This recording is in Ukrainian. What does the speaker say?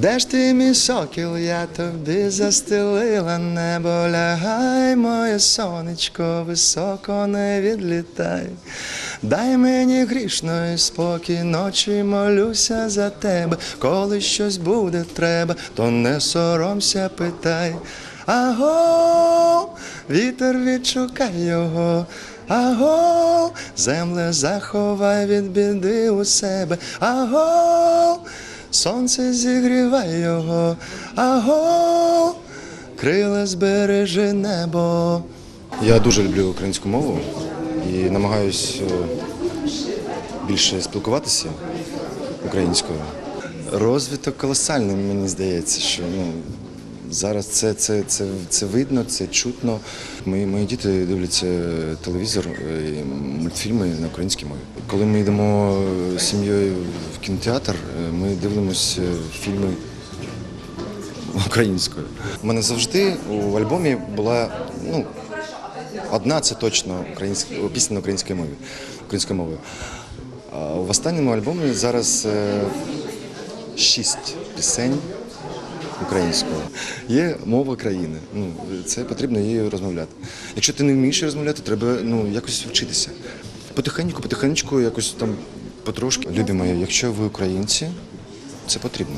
Де ж ти, мій сокіл, я тобі застелила небо, лягай, моє сонечко, високо не відлітай. Дай мені грішної спокій, ночі молюся за тебе. Коли щось буде треба, то не соромся, питай. Аго, вітер відшукай його. Аго, земле заховай від біди у себе. Аго, сонце зігрівай його. Аго, крила збережи небо. Я дуже люблю українську мову і намагаюсь е, більше спілкуватися українською. Розвиток колосальний, мені здається, що ну, зараз це, це, це, це видно, це чутно. Мої, мої діти дивляться телевізор, е, і мультфільми на українській мові. Коли ми йдемо з сім'єю в кінотеатр, е, ми дивимося фільми українською. У мене завжди у альбомі була ну, одна це точно українська пісня на українській мові. Українською мовою. А в останньому альбомі зараз е, шість пісень українською. Є мова країни. Ну, це потрібно її розмовляти. Якщо ти не вмієш розмовляти, треба ну, якось вчитися. Потихеньку, потихеньку, якось там потрошки. Любі мої, якщо ви українці, це потрібно.